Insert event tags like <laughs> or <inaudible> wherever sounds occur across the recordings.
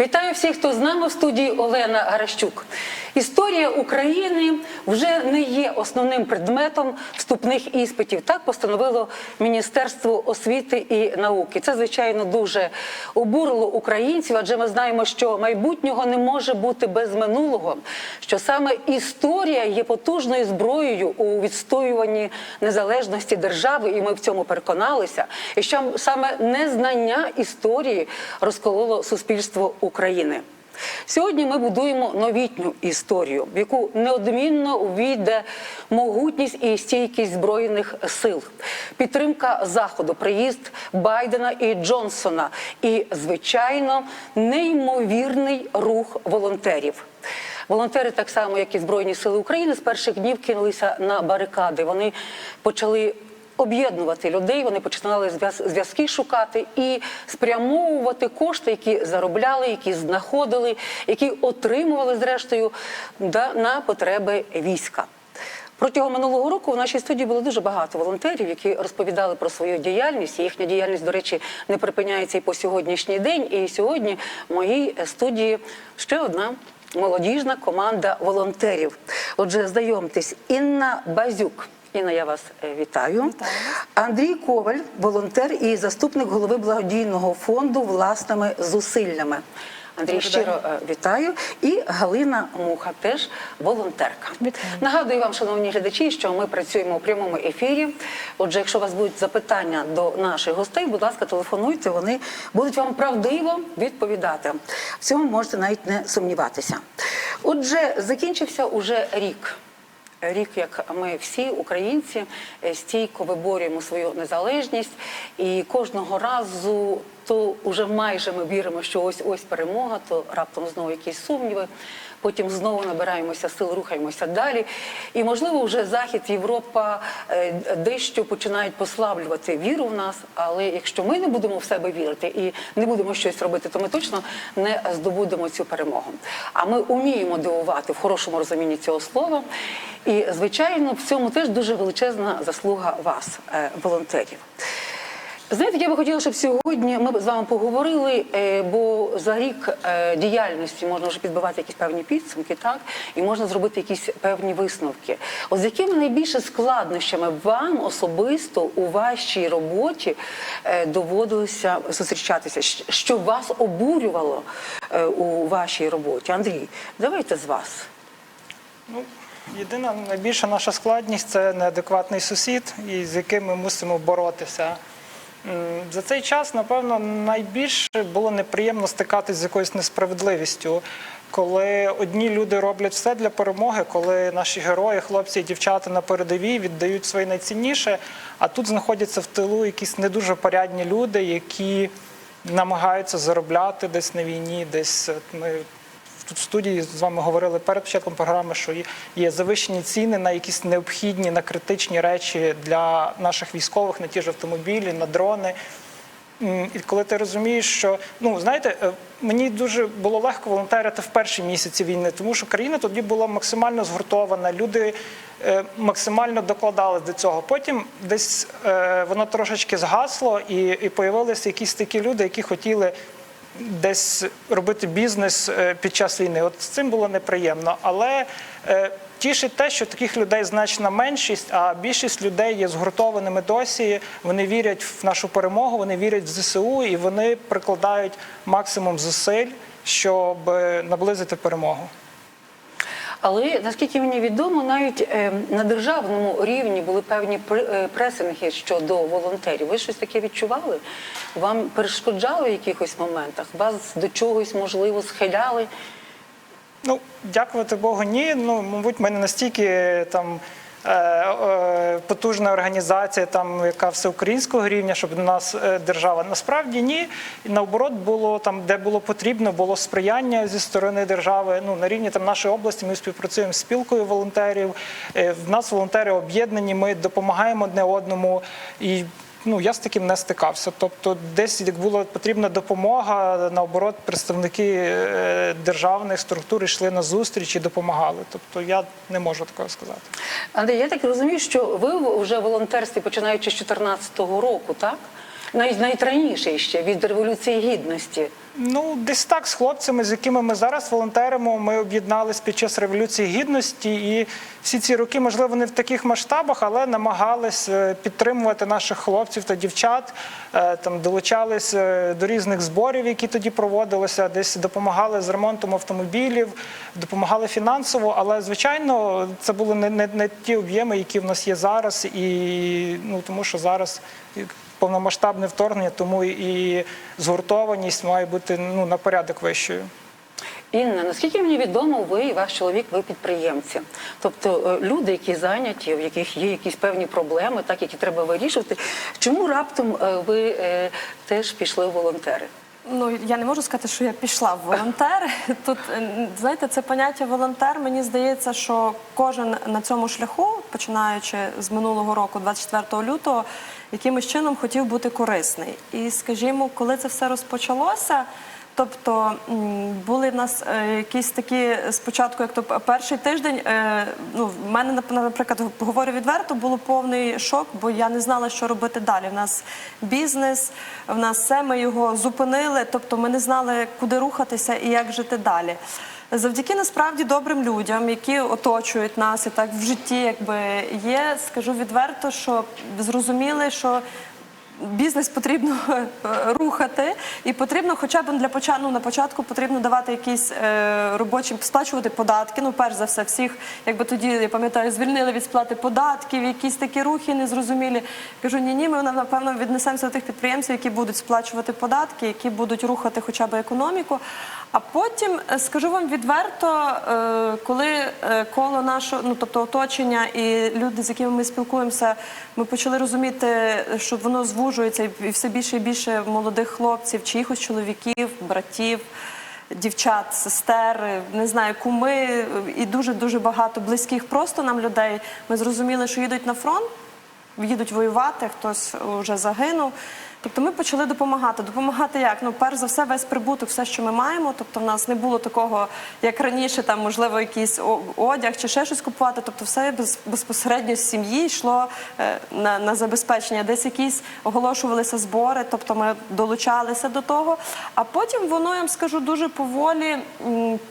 Вітаю всіх, хто з нами в студії Олена Гаращук. Історія України вже не є основним предметом вступних іспитів. Так постановило Міністерство освіти і науки. Це звичайно дуже обурило українців, адже ми знаємо, що майбутнього не може бути без минулого. Що саме історія є потужною зброєю у відстоюванні незалежності держави, і ми в цьому переконалися. І що саме незнання історії розкололо суспільство України. Сьогодні ми будуємо новітню історію, в яку неодмінно увійде могутність і стійкість збройних сил, підтримка заходу, приїзд Байдена і Джонсона, і звичайно неймовірний рух волонтерів. Волонтери, так само як і Збройні Сили України, з перших днів кинулися на барикади. Вони почали об'єднувати людей, вони починали зв'язки шукати і спрямовувати кошти, які заробляли, які знаходили, які отримували зрештою на потреби війська. Протягом минулого року в нашій студії було дуже багато волонтерів, які розповідали про свою діяльність. Їхня діяльність, до речі, не припиняється і по сьогоднішній день. І сьогодні в моїй студії ще одна молодіжна команда волонтерів. Отже, знайомтесь, Інна Базюк. Інна, я вас е, вітаю. Андрій Коваль, волонтер і заступник голови благодійного фонду власними зусиллями. Андрій щиро е, вітаю. І Галина Муха, теж волонтерка. Вітаю. Нагадую вам, шановні глядачі, що ми працюємо у прямому ефірі. Отже, якщо у вас будуть запитання до наших гостей, будь ласка, телефонуйте, вони будуть вам правдиво відповідати. В цьому можете навіть не сумніватися. Отже, закінчився уже рік. Рік, як ми всі українці е, стійко виборюємо свою незалежність, і кожного разу то вже майже ми віримо, що ось ось перемога, то раптом знову якісь сумніви. Потім знову набираємося сил, рухаємося далі. І можливо, вже Захід, Європа е, дещо починають послаблювати віру в нас. Але якщо ми не будемо в себе вірити і не будемо щось робити, то ми точно не здобудемо цю перемогу. А ми вміємо дивувати в хорошому розумінні цього слова. І, звичайно, в цьому теж дуже величезна заслуга вас, е, волонтерів. Знаєте, я би хотіла, щоб сьогодні ми з вами поговорили, е, бо за рік е, діяльності можна вже підбивати якісь певні підсумки, так і можна зробити якісь певні висновки. От з якими найбільше складнощами вам особисто у вашій роботі е, доводилося зустрічатися? Що вас обурювало у вашій роботі? Андрій, давайте з вас. Ну, єдина найбільша наша складність це неадекватний сусід, і з яким ми мусимо боротися. За цей час, напевно, найбільше було неприємно стикатися з якоюсь несправедливістю, коли одні люди роблять все для перемоги, коли наші герої, хлопці і дівчата на передовій віддають своє найцінніше, а тут знаходяться в тилу якісь не дуже порядні люди, які намагаються заробляти десь на війні, десь ми тут в студії з вами говорили перед початком програми, що є- завищені ціни на якісь необхідні, на критичні речі для наших військових, на ті ж автомобілі, на дрони. І коли ти розумієш, що ну знаєте, е, мені дуже було легко волонтерити в перші місяці війни, тому що країна тоді була максимально згуртована, люди е, максимально докладали до цього. Потім десь е, воно трошечки згасло, і, і появилися якісь такі люди, які хотіли десь робити бізнес е, під час війни. От з цим було неприємно. Але е, тішить те, що таких людей значна меншість, а більшість людей є згуртованими досі. Вони вірять в нашу перемогу, вони вірять в ЗСУ і вони прикладають максимум зусиль, щоб е, наблизити перемогу. Але наскільки мені відомо, навіть е, на державному рівні були певні е, пресинги щодо волонтерів. Ви щось таке відчували? Вам перешкоджали в якихось моментах? Вас до чогось можливо схиляли? Ну, дякувати Богу, ні. Ну, мабуть, мене настільки там. Е, Потужна організація, там яка всеукраїнського рівня, щоб до нас е, держава. Насправді ні. Наоборот, було там, де було потрібно, було сприяння зі сторони держави. Ну на рівні там нашої області ми співпрацюємо з спілкою волонтерів. Е, В нас волонтери об'єднані, ми допомагаємо одне одному і. Ну, я з таким не стикався. Тобто, десь як була потрібна допомога, наоборот, представники е, державних структур йшли на зустріч і допомагали. Тобто я не можу такого сказати. Андрій, я так розумію, що ви вже в волонтерстві починаючи з 2014 року, так? Навіть найраніший ще від революції гідності. Ну, десь так з хлопцями, з якими ми зараз волонтеримо, ми об'єднались під час революції гідності, і всі ці роки, можливо, не в таких масштабах, але намагались е, підтримувати наших хлопців та дівчат. е, Там долучались е, до різних зборів, які тоді проводилися, десь допомагали з ремонтом автомобілів, допомагали фінансово. Але звичайно, це були не, не, не ті об'єми, які в нас є зараз, і ну тому що зараз повномасштабне вторгнення, тому і згуртованість має бути ну на порядок вищою. Інна, наскільки мені відомо, ви і ваш чоловік, ви підприємці. Тобто е, люди, які зайняті, в яких є якісь певні проблеми, так які треба вирішувати. Чому раптом е, ви е, теж пішли в волонтери? Ну я не можу сказати, що я пішла в волонтери. <laughs> Тут знаєте, це поняття волонтер. Мені здається, що кожен на цьому шляху, починаючи з минулого року, 24 лютого, якимось чином хотів бути корисний. І скажімо, коли це все розпочалося. Тобто були в нас е, якісь такі спочатку, як то перший тиждень. Е, ну, в мене наприклад, говорю відверто, було повний шок, бо я не знала, що робити далі. В нас бізнес, в нас все, ми його зупинили. Тобто, ми не знали, куди рухатися і як жити далі. Завдяки насправді добрим людям, які оточують нас і так в житті, якби є, скажу відверто, що зрозуміли, що бізнес потрібно е, рухати, і потрібно, хоча б для початку ну, на початку потрібно давати якісь е, робочі сплачувати податки. Ну, перш за все, всіх, якби тоді я пам'ятаю, звільнили від сплати податків, якісь такі рухи незрозумілі. Кажу, ні, ні, ми напевно віднесемося до тих підприємців, які будуть сплачувати податки, які будуть рухати хоча б економіку. А потім е, скажу вам відверто, е, коли е, коло нашого, ну тобто оточення і люди, з якими ми спілкуємося, ми почали розуміти, що воно звужується, і все більше і більше молодих хлопців, чиїхось чоловіків, братів. Дівчат, сестер, не знаю, куми і дуже дуже багато близьких просто нам людей. Ми зрозуміли, що їдуть на фронт, їдуть воювати, хтось вже загинув. Тобто ми почали допомагати. Допомагати як? Ну, перш за все, весь прибуток, все, що ми маємо. Тобто, в нас не було такого, як раніше, там можливо якийсь одяг чи ще щось купувати. Тобто, все без- безпосередньо з сім'ї йшло е, на, на забезпечення. Десь якісь оголошувалися збори, тобто ми долучалися до того. А потім воно я вам скажу дуже поволі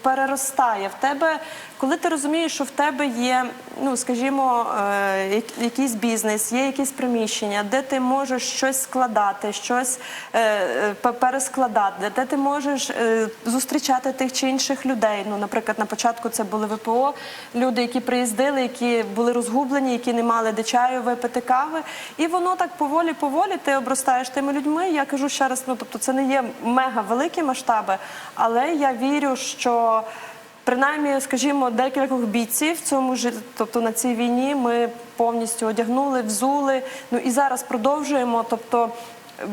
переростає в тебе. Коли ти розумієш, що в тебе є, ну скажімо, е, якийсь бізнес, є якісь приміщення, де ти можеш щось складати, щось е, е, пе- перескладати, де ти можеш е, зустрічати тих чи інших людей. Ну, наприклад, на початку це були ВПО, люди, які приїздили, які були розгублені, які не мали де чаю випити кави. І воно так поволі-поволі ти обростаєш тими людьми. Я кажу ще раз, ну тобто це не є мега великі масштаби, але я вірю, що. Принаймні, скажімо, декількох бійців цьому ж, тобто на цій війні ми повністю одягнули, взули. Ну і зараз продовжуємо. Тобто,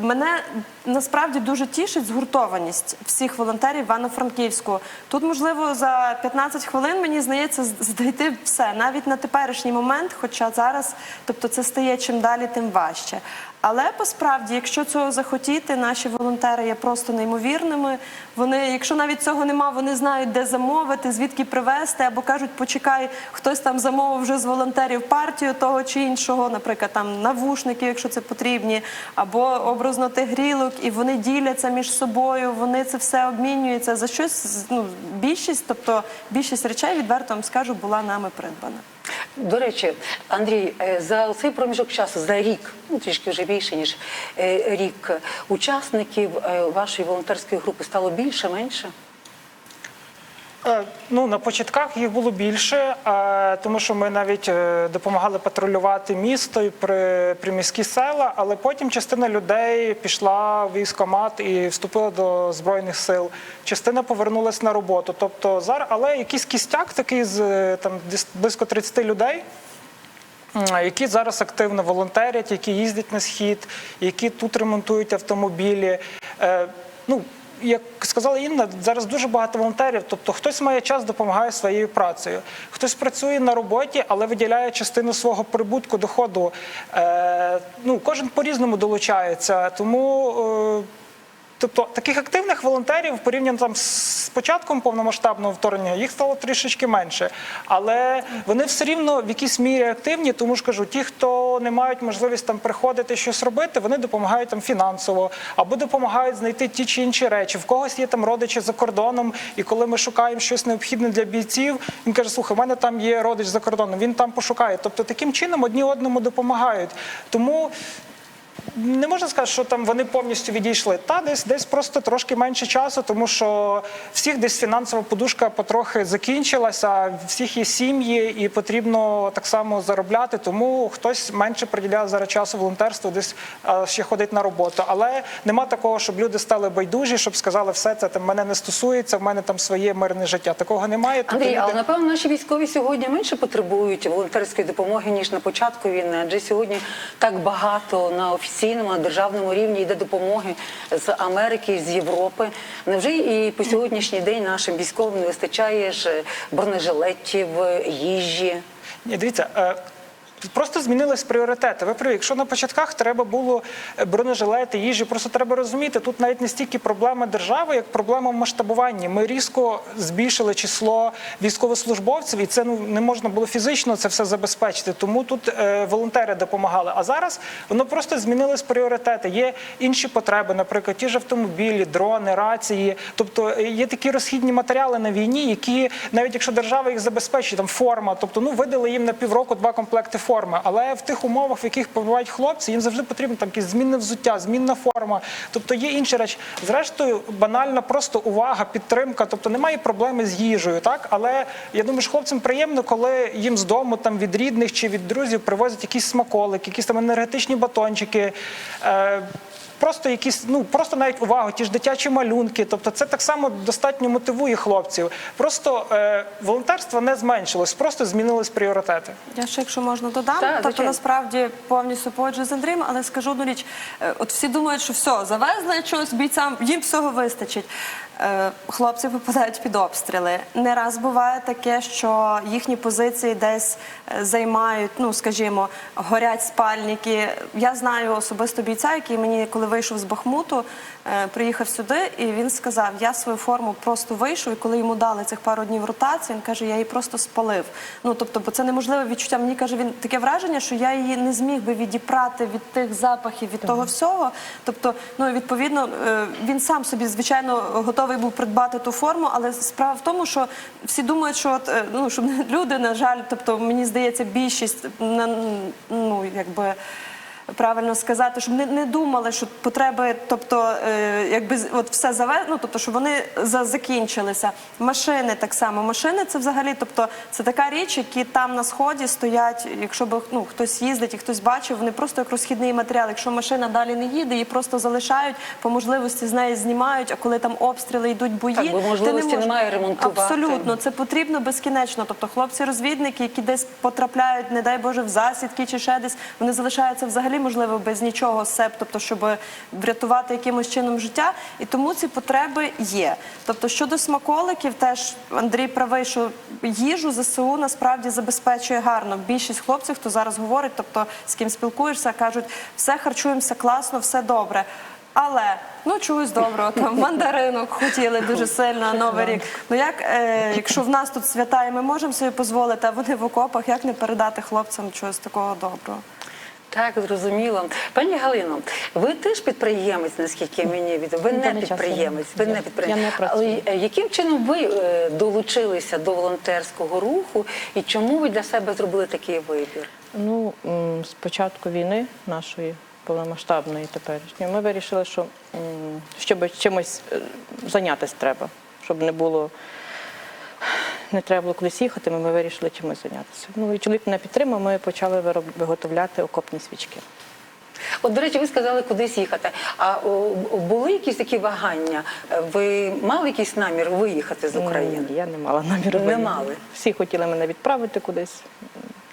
мене насправді дуже тішить згуртованість всіх волонтерів Івано-Франківську. Тут, можливо, за 15 хвилин мені здається знайти все, навіть на теперішній момент, хоча зараз, тобто, це стає чим далі, тим важче. Але посправді, якщо цього захотіти, наші волонтери є просто неймовірними. Вони, якщо навіть цього нема, вони знають, де замовити, звідки привезти, або кажуть, почекай, хтось там замовив вже з волонтерів партію того чи іншого, наприклад, там навушники, якщо це потрібні, або образно тигрілок, і вони діляться між собою, вони це все обмінюються за щось. Ну, більшість, тобто більшість речей, відверто вам скажу, була нами придбана. До речі, Андрій, е, за цей проміжок часу, за рік, ну трішки вже більше ніж е, рік, учасників е, вашої волонтерської групи стало більше, менше? Е, Ну, на початках їх було більше, е, тому що ми навіть е, допомагали патрулювати місто і при, приміські села, але потім частина людей пішла в військкомат і вступила до Збройних сил. Частина повернулася на роботу. Тобто зараз, але якийсь кістяк такий з там близько 30 людей. Які зараз активно волонтерять, які їздять на схід, які тут ремонтують автомобілі. Ну, як сказала Інна, зараз дуже багато волонтерів. Тобто хтось має час, допомагає своєю працею, хтось працює на роботі, але виділяє частину свого прибутку, доходу. Е, ну, кожен по-різному долучається. Тому. Е, Тобто таких активних волонтерів порівняно там з початком повномасштабного вторгнення їх стало трішечки менше, але вони все рівно в якійсь мірі активні, тому ж кажу, ті, хто не мають можливість там приходити щось робити, вони допомагають там фінансово, або допомагають знайти ті чи інші речі. В когось є там родичі за кордоном, і коли ми шукаємо щось необхідне для бійців, він каже: слухай, у мене там є родич за кордоном, він там пошукає. Тобто таким чином одні одному допомагають. Тому не можна сказати, що там вони повністю відійшли. Та десь десь просто трошки менше часу, тому що всіх десь фінансова подушка потрохи закінчилася, всіх є сім'ї, і потрібно так само заробляти. Тому хтось менше приділяє зараз часу волонтерству, десь а, ще ходить на роботу. Але нема такого, щоб люди стали байдужі, щоб сказали, все це там мене не стосується, в мене там своє мирне життя. Такого немає. Тут Андрій, люди- але напевно наші військові сьогодні менше потребують волонтерської допомоги ніж на початку війни, адже сьогодні так багато на офіційному, на державному рівні йде допомоги з Америки, з Європи. Невже і по сьогоднішній день нашим військовим не вистачає ж бронежилетів, їжі? Ні, дивіться. Просто змінились пріоритети. Ви якщо на початках треба було е, бронежилети, їжі, просто треба розуміти, тут навіть не стільки проблема держави, як проблема в масштабуванні. Ми різко збільшили число військовослужбовців, і це ну не можна було фізично це все забезпечити. Тому тут е, волонтери допомагали. А зараз воно просто змінились пріоритети. Є інші потреби, наприклад, ті ж автомобілі, дрони, рації. Тобто е, є такі розхідні матеріали на війні, які навіть якщо держава їх забезпечить, там форма, тобто ну видали їм на півроку два комплекти форми. Але в тих умовах, в яких побувають хлопці, їм завжди потрібно там якісь змінне взуття, змінна форма. Тобто є інші речі. Зрештою, банальна просто увага, підтримка. Тобто немає проблеми з їжею, так але я думаю, що хлопцям приємно, коли їм з дому там від рідних чи від друзів привозять якісь смаколики, якісь там енергетичні батончики. Е, Просто якісь, ну просто навіть увагу, ті ж дитячі малюнки. Тобто, це так само достатньо мотивує хлопців. Просто е, волонтерство не зменшилось, просто змінились пріоритети. Я ще, якщо можна, додам. Так, тобто, звичайно. насправді повністю погоджу з Андрієм, але скажу одну річ. Е, От всі думають, що все, завезли щось бійцям, їм всього вистачить. Е, Хлопці попадають під обстріли. Не раз буває таке, що їхні позиції десь е, займають, ну скажімо, горять спальники. Я знаю особисто бійця, який мені, коли вийшов з Бахмуту, приїхав сюди, і він сказав: я свою форму просто вийшов, і коли йому дали цих пару днів ротації, він каже, я її просто спалив. Ну тобто, бо це неможливе відчуття. Мені каже, він таке враження, що я її не зміг би відіпрати від тих запахів, від того всього. Тобто, ну відповідно, е, він сам собі звичайно готовий був придбати ту форму, але справа в тому, що всі думають, що от, е, ну щоб <laughs> люди, на жаль, тобто мені здається, більшість ну якби. Правильно сказати, щоб не, не думали, що потреби, тобто, е, якби от все заве, ну, тобто, щоб вони за, закінчилися. Машини так само. Машини це взагалі, тобто, це така річ, які там на сході стоять. Якщо б ну хтось їздить і хтось бачив, вони просто як розхідний матеріал. Якщо машина далі не їде, її просто залишають, по можливості з неї знімають. А коли там обстріли йдуть бої, Так, бо ти можливості не немає ремонтувати. Абсолютно, це потрібно безкінечно. Тобто хлопці-розвідники, які десь потрапляють, не дай Боже, в засідки чи ще десь, вони залишаються взагалі, можливо, без нічого сеп, тобто, щоб врятувати якимось чином життя. І тому ці потреби є. Тобто, щодо смаколиків, теж Андрій правий, що їжу ЗСУ насправді забезпечує гарно. Більшість хлопців, хто зараз говорить, тобто з ким спілкуєшся, кажуть, все харчуємося класно, все добре. Але ну чогось доброго, там <laughs> мандаринок хотіли дуже сильно на новий рік. Ну як е, якщо в нас тут свята, і ми можемо собі дозволити, а вони в окопах, як не передати хлопцям чогось такого доброго? Так, зрозуміло. Пані Галино, ви теж підприємець, наскільки мені відомо. Ви не підприємець. Ви не підприємець. я не працюю. Але е, яким чином ви е, долучилися до волонтерського руху і чому ви для себе зробили такий вибір? Ну, з початку війни нашої повномасштабної теперішньої, ми вирішили, що щоб чимось е, зайнятися треба, щоб не було. Не треба було кудись їхати, ми вирішили чимось зайнятися. Ну і чоловік мене підтримав, ми почали виготовляти окопні свічки. От, до речі, ви сказали кудись їхати. А о, були якісь такі вагання? Ви мали якийсь намір виїхати з України? Ні, я не мала наміру. Не мали? Всі хотіли мене відправити кудись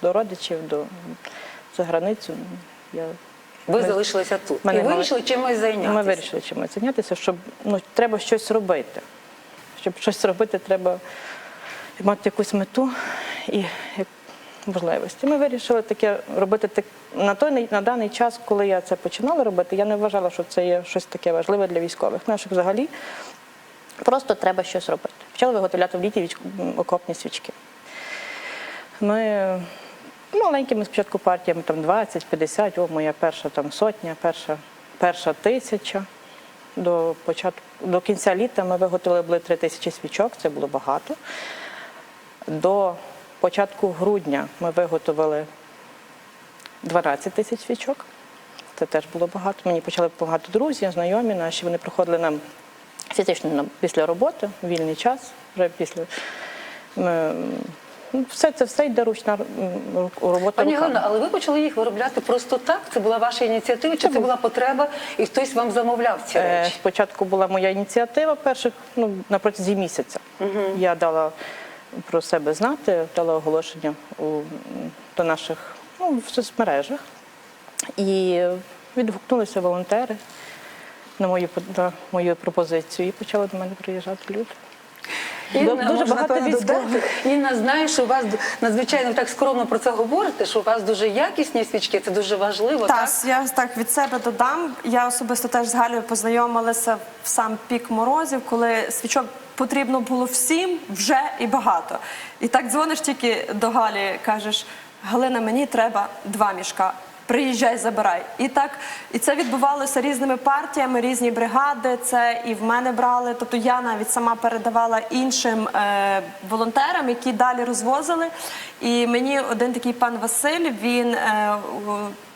до родичів, до за границю. Я Ви Ми- залишилися тут Мене і мали- вирішили чимось зайнятися. Ми вирішили чимось зайнятися, щоб ну, треба щось робити. Щоб щось робити, треба мати якусь мету і можливості. Ми вирішили таке робити так на той на даний час, коли я це починала робити. Я не вважала, що це є щось таке важливе для військових. Наших взагалі просто треба щось робити. Почали виготовляти в літі окопні свічки. Ми маленькими спочатку партіями, там 20, 50, о, моя перша там сотня, перша, перша тисяча. До початку до кінця літа ми виготовили були 3 тисячі свічок, це було багато. До початку грудня ми виготовили 12 тисяч свічок. Це теж було багато. Мені почали допомагати друзі, знайомі наші. Вони приходили нам фізично після роботи, вільний час, вже після. Ми, ну, все це все йде ручна робота. Пані. Галина, але ви почали їх виробляти просто так? Це була ваша ініціатива, чи це була потреба, і хтось вам замовляв ці Е, речі? Спочатку була моя ініціатива перших, ну, на протязі місяця. Я дала про себе знати, дала оголошення у, до наших ну, в соцмережах. І відгукнулися волонтери на мою, на мою пропозицію і почали до мене приїжджати люди. Інна, Дуже можна, багато військових. додати. Інна знає, що у вас надзвичайно так скромно про це говорите, що у вас дуже якісні свічки, це дуже важливо. Так, Так? я так від себе додам. Я особисто теж з Галею познайомилася в сам пік морозів, коли свічок потрібно було всім вже і багато. І так дзвониш тільки до Галі, кажеш: Галина, мені треба два мішка. Приїжджай, забирай. І так, і це відбувалося різними партіями, різні бригади. Це і в мене брали. Тобто я навіть сама передавала іншим е, волонтерам, які далі розвозили. І мені один такий пан Василь, він е,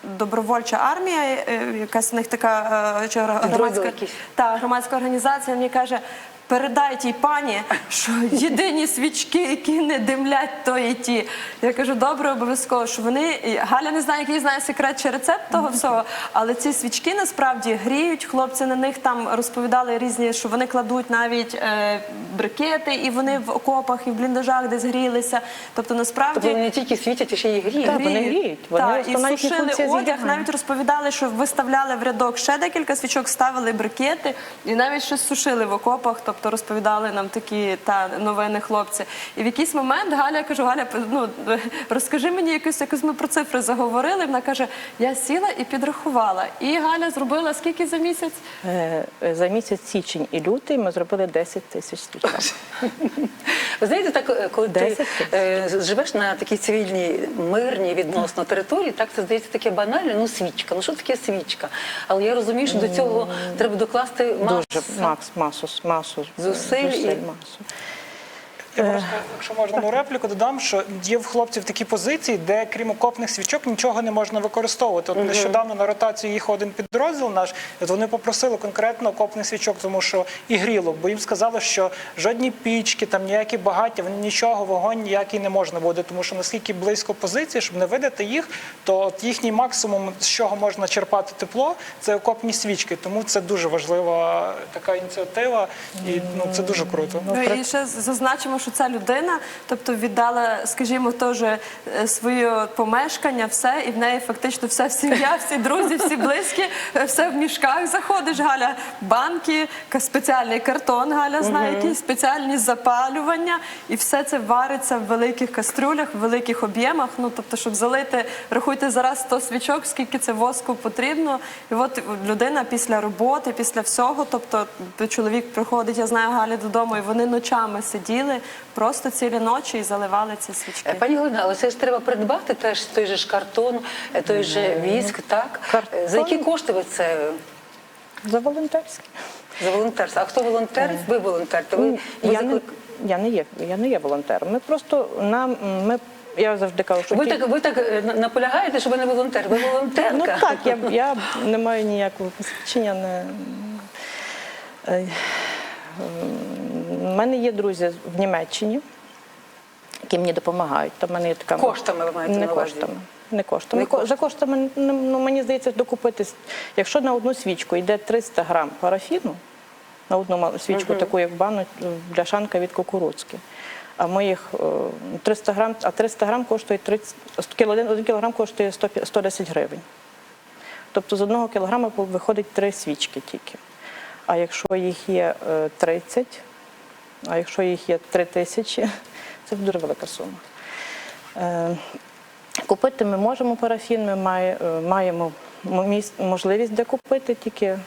добровольча армія, е, якась в них така е, громадська, та, громадська організація. Мені каже. Передай тій пані, що єдині свічки, які не димлять, то і ті. Я кажу, добре, обов'язково, що вони і Галя не знає, який знає секрет чи рецепт того всього, але ці свічки насправді гріють. Хлопці на них там розповідали різні, що вони кладуть навіть е, брикети, і вони в окопах і в бліндажах десь грілися. Тобто, насправді Тобто вони не тільки світять, а ще й гріють. Так, вони гріють. Вони Так, і сушили одяг. Навіть розповідали, що виставляли в рядок ще декілька свічок, ставили брикети і навіть щось сушили в окопах. Тобто розповідали нам такі та новини хлопці. І в якийсь момент Галя я кажу, Галя, ну розкажи мені якусь якусь ми про цифри заговорили. Вона каже: я сіла і підрахувала. І Галя зробила скільки за місяць? Е, За місяць січень і лютий ми зробили 10 тисяч свічок. Ви знаєте, так е, коли ти Десять е, живеш на такій цивільній, мирній відносно території, так це здається таке банальне, ну свічка. Ну що таке свічка? Але я розумію, що до цього треба докласти масу. Дуже макс, масу, масу Зусиль і- масу. Я просто, якщо можна одну репліку, додам, що є в хлопців такі позиції, де крім окопних свічок нічого не можна використовувати. От нещодавно на ротацію їхав один підрозділ наш, от вони попросили конкретно окопних свічок, тому що і гріло, бо їм сказали, що жодні пічки, там ніякі багаття, вони нічого, вогонь ніякий не можна буде, тому що наскільки близько позиції, щоб не видати їх, то от їхній максимум, з чого можна черпати тепло, це окопні свічки. Тому це дуже важлива така ініціатива, і ну це дуже круто. Ну, і ще зазначимо, що ця людина, тобто віддала, скажімо, теж е, своє помешкання, все, і в неї фактично вся сім'я, всі друзі, всі близькі, е, все в мішках заходиш. Галя, банки, спеціальний картон, Галя знає, якісь спеціальні запалювання, і все це вариться в великих кастрюлях, в великих об'ємах. Ну тобто, щоб залити, рахуйте зараз 100 свічок, скільки це воску потрібно. І от людина після роботи, після всього, тобто чоловік приходить, я знаю Галя додому, і вони ночами сиділи просто цілі ночі і заливали ці Е, свічки. Пані Галина, але це ж треба придбати теж той же ж картон, е, той же віск, так? Картон. Е, За які кошти ви це За волонтерські. за волонтерство? А хто волонтерить? Ви волонтерите. Ви, ви я, не, я, не є, я не є волонтером. Ми просто нам ми, я завжди кажу, що Ви ті- так, ви так е, наполягаєте, що ви не волонтер, ви волонтерка. Ну так, я, <laughs> я не маю ніякого посвідчення. Не... Е, У мене є друзі в Німеччині, які мені допомагають. Там мене є така Коштами ви маєте не на увазі? коштами. Не коштами. Не коштами. За коштами ну, мені здається, докупитись. Якщо на одну свічку йде 300 грам парафіну, на одну свічку, таку як бану бляшанка від кукурудзки. А моїх е, 300 грам, а 300 грам коштує 30, кіло- один, один кілограм коштує 100 110 гривень. Тобто з одного кілограма виходить три свічки тільки. А якщо їх є е, 30, а якщо їх є 3 тисячі, це дуже велика сума. Е, Купити ми можемо парафін, ми е, маємо можливість де купити, тільки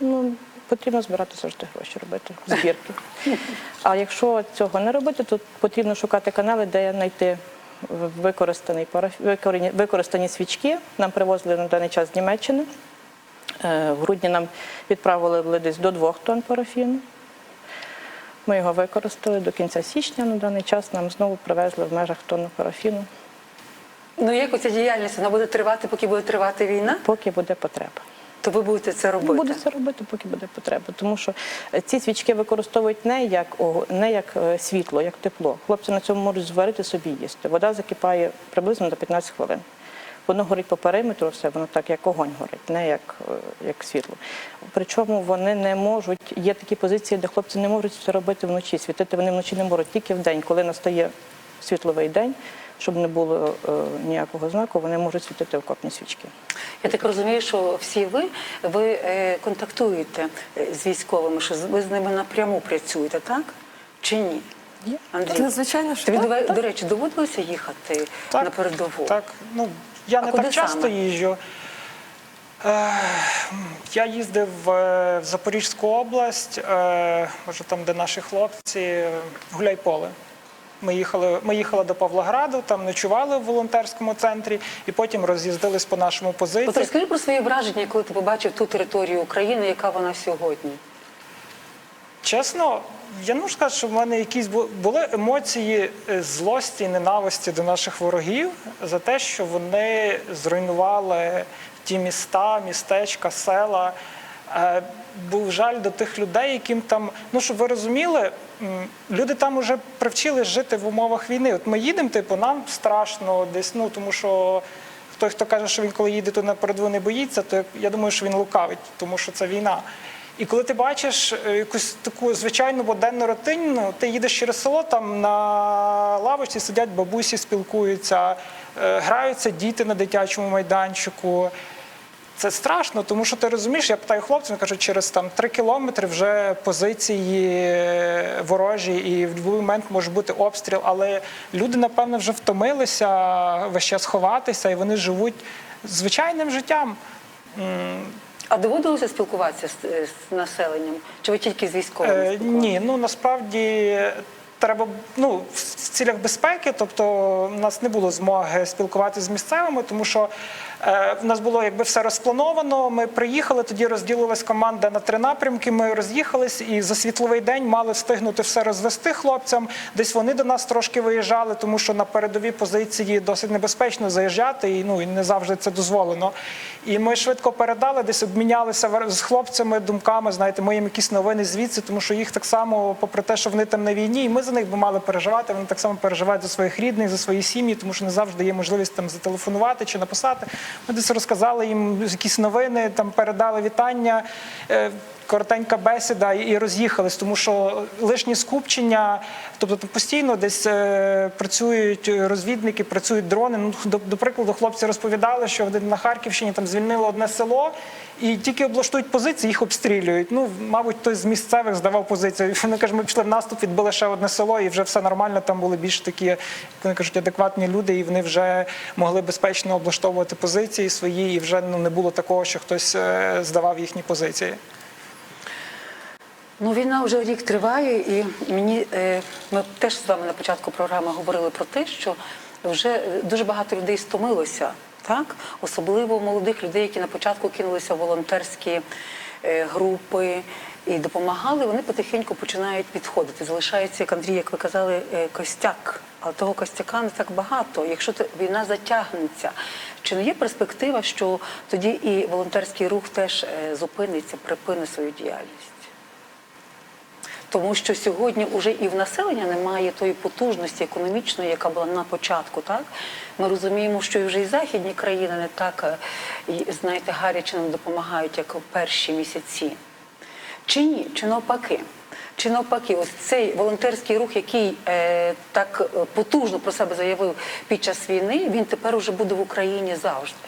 ну, потрібно збирати завжди гроші, робити збірки. А якщо цього не робити, то потрібно шукати канали, де знайти використаний використані свічки. Нам привозили на даний час з Німеччини. Е, В грудні нам відправили десь до двох тонн парафіну. Ми його використали до кінця січня. На даний час нам знову привезли в межах тонну парафіну, Ну як оця діяльність вона буде тривати, поки буде тривати війна, поки буде потреба. то ви будете це робити. Буду це робити, поки буде потреба. Тому що е, ці свічки використовують не як не як е, світло, як тепло. Хлопці на цьому можуть зварити собі їсти. Вода закипає приблизно до 15 хвилин. Воно горить по периметру, все воно так, як огонь горить, не як, е, як світло. Причому вони не можуть, є такі позиції, де хлопці не можуть це робити вночі. Світити вони вночі не можуть, тільки в день, коли настає світловий день, щоб не було е, ніякого знаку, вони можуть світити окопні свічки. Я так розумію, що всі ви, ви е, контактуєте е, з військовими, що з- ви з ними напряму працюєте, так? Чи ні? Андрій, Ну, звичайно, що тобі, так, до, до речі, доводилося їхати Так, на передову? Так, ну я А не так часто саме? їжджу. Е, я їздив е, в Запорізьку область, е, може там, де наші хлопці, Гуляйполе. Ми їхали, ми їхали до Павлограду, там ночували в волонтерському центрі і потім роз'їздились по нашому От розкажи про свої враження, коли ти побачив ту територію України, яка вона сьогодні. Чесно, я не можу сказати, що в мене якісь були емоції е, злості і ненависті до наших ворогів за те, що вони зруйнували ті міста, містечка, села. Е, Був жаль до тих людей, яким там, ну щоб ви розуміли, люди там вже привчились жити в умовах війни. От ми їдемо, типу, нам страшно десь, ну тому що той, хто каже, що він коли їде тут на передову не боїться, то я думаю, що він лукавить, тому що це війна. І коли ти бачиш е, якусь таку звичайну буденну рутину, ти їдеш через село, там на лавочці сидять бабусі, спілкуються, е, граються діти на дитячому майданчику. Це страшно, тому що ти розумієш, я питаю хлопців, кажуть, через там три кілометри вже позиції е, ворожі, і в будь-який момент може бути обстріл. Але люди, напевно, вже втомилися весь час ховатися, і вони живуть звичайним життям. А доводилося спілкуватися з, з населенням? Чи ви тільки з військовими? Е, ні, ну насправді треба ну в цілях безпеки, тобто в нас не було змоги спілкуватися з місцевими, тому що в нас було якби все розплановано. Ми приїхали, тоді розділилась команда на три напрямки. Ми роз'їхались і за світловий день мали встигнути все розвести хлопцям. Десь вони до нас трошки виїжджали, тому що на передові позиції досить небезпечно заїжджати, і ну і не завжди це дозволено. І ми швидко передали, десь обмінялися з хлопцями думками. Знаєте, ми їм якісь новини звідси, тому що їх так само, попри те, що вони там на війні, і ми за них би мали переживати. Вони так само переживають за своїх рідних, за свої сім'ї, тому що не завжди є можливість там зателефонувати чи написати. Ми десь розказали їм якісь новини, там передали вітання. е, Коротенька бесіда і роз'їхались, тому що лишні скупчення, тобто там постійно десь е, працюють розвідники, працюють дрони. Ну до, до прикладу, хлопці розповідали, що на Харківщині там звільнили одне село, і тільки облаштують позиції, їх обстрілюють. Ну, мабуть, хтось з місцевих здавав позицію. Вони кажуть, ми пішли в наступ, відбили ще одне село, і вже все нормально. Там були більш такі, як вони кажуть, адекватні люди, і вони вже могли безпечно облаштовувати позиції свої, і вже ну не було такого, що хтось е, здавав їхні позиції. Ну, війна вже рік триває, і мені е, ми теж з вами на початку програми говорили про те, що вже е, дуже багато людей стомилося, так? Особливо молодих людей, які на початку кинулися в волонтерські е, групи і допомагали, вони потихеньку починають відходити. Залишається, як Андрій, як ви казали, е, костяк. Але того костяка не так багато. Якщо війна затягнеться, чи не є перспектива, що тоді і волонтерський рух теж е, зупиниться, припинить свою діяльність? Тому що сьогодні вже і в населення немає тої потужності економічної, яка була на початку. Так ми розуміємо, що вже і західні країни не так е, знаєте, гаряче нам допомагають, як у перші місяці. Чи ні? Чи навпаки? Чи навпаки, ось цей волонтерський рух, який е, так е, потужно про себе заявив під час війни, він тепер уже буде в Україні завжди.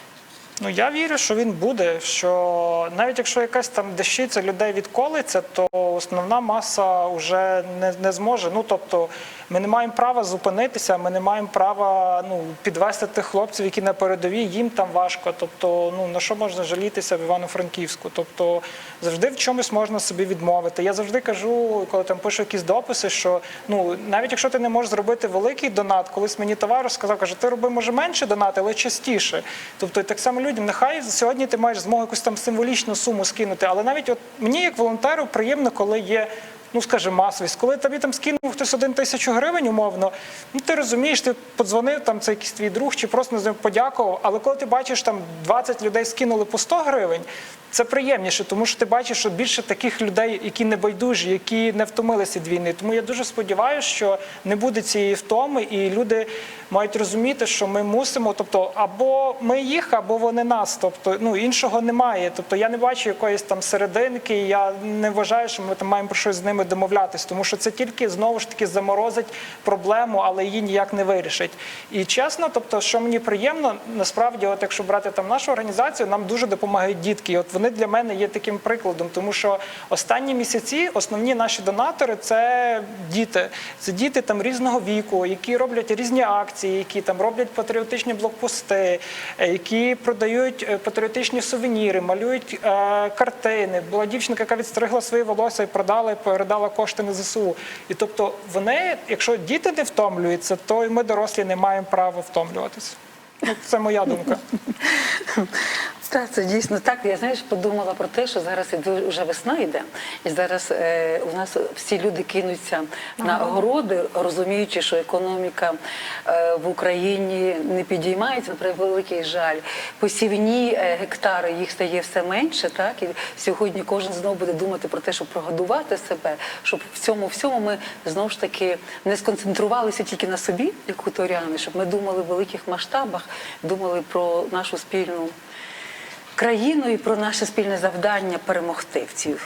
Ну я вірю, що він буде. Що навіть якщо якась там дещиця людей відколиться, то основна маса вже не, не зможе. Ну тобто, ми не маємо права зупинитися, ми не маємо права ну підвести тих хлопців, які на передовій, їм там важко. Тобто, ну на що можна жалітися в Івано-Франківську? Тобто завжди в чомусь можна собі відмовити. Я завжди кажу, коли там пишу якісь дописи, що ну навіть якщо ти не можеш зробити великий донат, колись мені товариш сказав, каже, ти роби може менше донат, але частіше. Тобто, так само людям, нехай сьогодні ти маєш змогу якусь там символічну суму скинути, але навіть от мені, як волонтеру, приємно, коли є. Ну, скажімо, масовість, коли тобі там скинув хтось один тисячу гривень, умовно, ну ти розумієш, ти подзвонив, там це якийсь твій друг, чи просто з ним подякував. Але коли ти бачиш, там 20 людей скинули по 100 гривень, це приємніше, тому що ти бачиш, що більше таких людей, які не байдужі, які не втомилися від війни. Тому я дуже сподіваюся, що не буде цієї втоми, і люди мають розуміти, що ми мусимо, тобто, або ми їх, або вони нас. Тобто, ну іншого немає. Тобто я не бачу якоїсь там серединки. Я не вважаю, що ми там маємо про щось з ними домовлятись, тому що це тільки знову ж таки заморозить проблему, але її ніяк не вирішить. І чесно, тобто, що мені приємно, насправді, от якщо брати там нашу організацію, нам дуже допомагають дітки. І от вони для мене є таким прикладом, тому що останні місяці основні наші донатори це діти. Це діти там різного віку, які роблять різні акції, які там роблять патріотичні блокпости, е, які продають е, патріотичні сувеніри, малюють е, картини. Була дівчинка, яка відстригла свої волосся і продала і передала кошти на ЗСУ. І тобто вони, якщо діти не втомлюються, то і ми дорослі не маємо права втомлюватися. Ну, Це моя думка. <laughs> Так, це дійсно так. Я знаєш, подумала про те, що зараз вже весна йде, і зараз е, у нас всі люди кинуться на городи, розуміючи, що економіка е, в Україні не підіймається, на превеликий жаль. Посівні е, гектари їх стає все менше. Так і сьогодні кожен знову буде думати про те, щоб прогодувати себе, щоб в цьому всьому ми знову ж таки не сконцентрувалися тільки на собі, як хуторяни, щоб ми думали в великих масштабах, думали про нашу спільну країну і про наше спільне завдання перемогти в цій.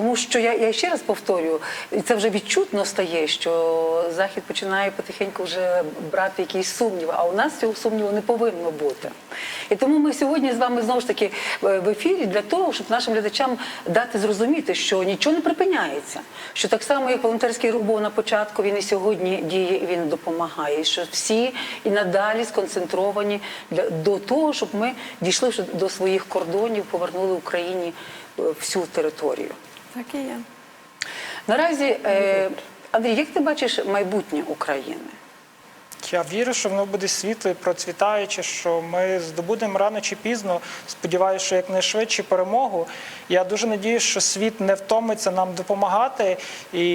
Тому що я, я ще раз повторюю, і це вже відчутно стає, що захід починає потихеньку вже брати якісь сумніви, а у нас цього сумніву не повинно бути. І тому ми сьогодні з вами знову ж таки е, в ефірі для того, щоб нашим глядачам дати зрозуміти, що нічого не припиняється. Що так само, як волонтерський рух був на початку, він і сьогодні діє, і він допомагає. І що всі і надалі сконцентровані для до того, щоб ми дійшли до своїх кордонів, повернули Україні е, всю територію. Так і є. Наразі, е, Андрій, як ти бачиш майбутнє України? Я вірю, що воно буде світле, процвітаюче, що ми здобудемо рано чи пізно. Сподіваюся, що якнайшвидше перемогу. Я дуже надіюсь, що світ не втомиться нам допомагати. І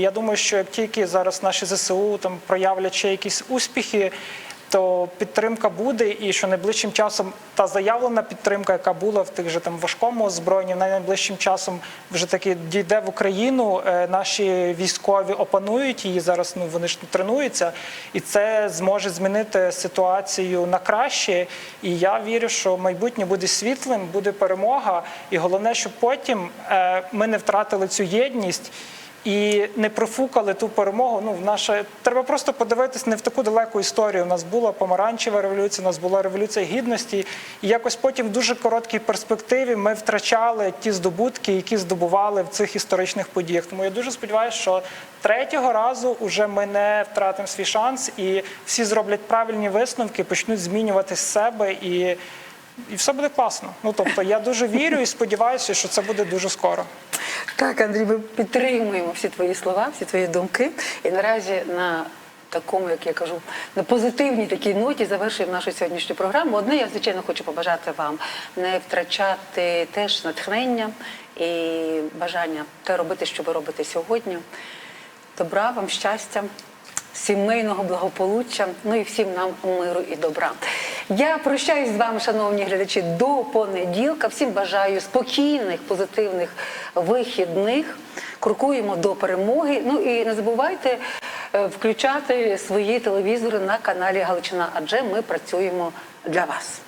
я думаю, що як тільки зараз наші ЗСУ там проявлять ще якісь успіхи. То підтримка буде, і що найближчим часом та заявлена підтримка, яка була в тих же там важкому озброєнні, найближчим часом вже таки дійде в Україну. Е, Наші військові опанують її зараз. Ну вони ж тренуються, і це зможе змінити ситуацію на краще. І я вірю, що майбутнє буде світлим, буде перемога. І головне, щоб потім е, ми не втратили цю єдність. І не профукали ту перемогу. Ну, в наше треба просто подивитись не в таку далеку історію. У нас була помаранчева революція, у нас була революція гідності, і якось потім в дуже короткій перспективі ми втрачали ті здобутки, які здобували в цих історичних подіях. Тому я дуже сподіваюся, що третього разу вже ми не втратимо свій шанс, і всі зроблять правильні висновки, почнуть змінювати себе і. І все буде класно. Ну тобто я дуже вірю і сподіваюся, що це буде дуже скоро. Так, Андрій, ми підтримуємо всі твої слова, всі твої думки. І наразі на такому, як я кажу, на позитивній такій ноті завершуємо нашу сьогоднішню програму. Одне, я звичайно хочу побажати вам не втрачати теж натхнення і бажання те робити, що ви робите сьогодні. Добра вам, щастя, сімейного благополуччя, ну і всім нам миру і добра. Я прощаюсь з вами, шановні глядачі, до понеділка. Всім бажаю спокійних, позитивних вихідних. Крокуємо до перемоги. Ну і не забувайте е, включати свої телевізори на каналі Галичина, адже ми працюємо для вас.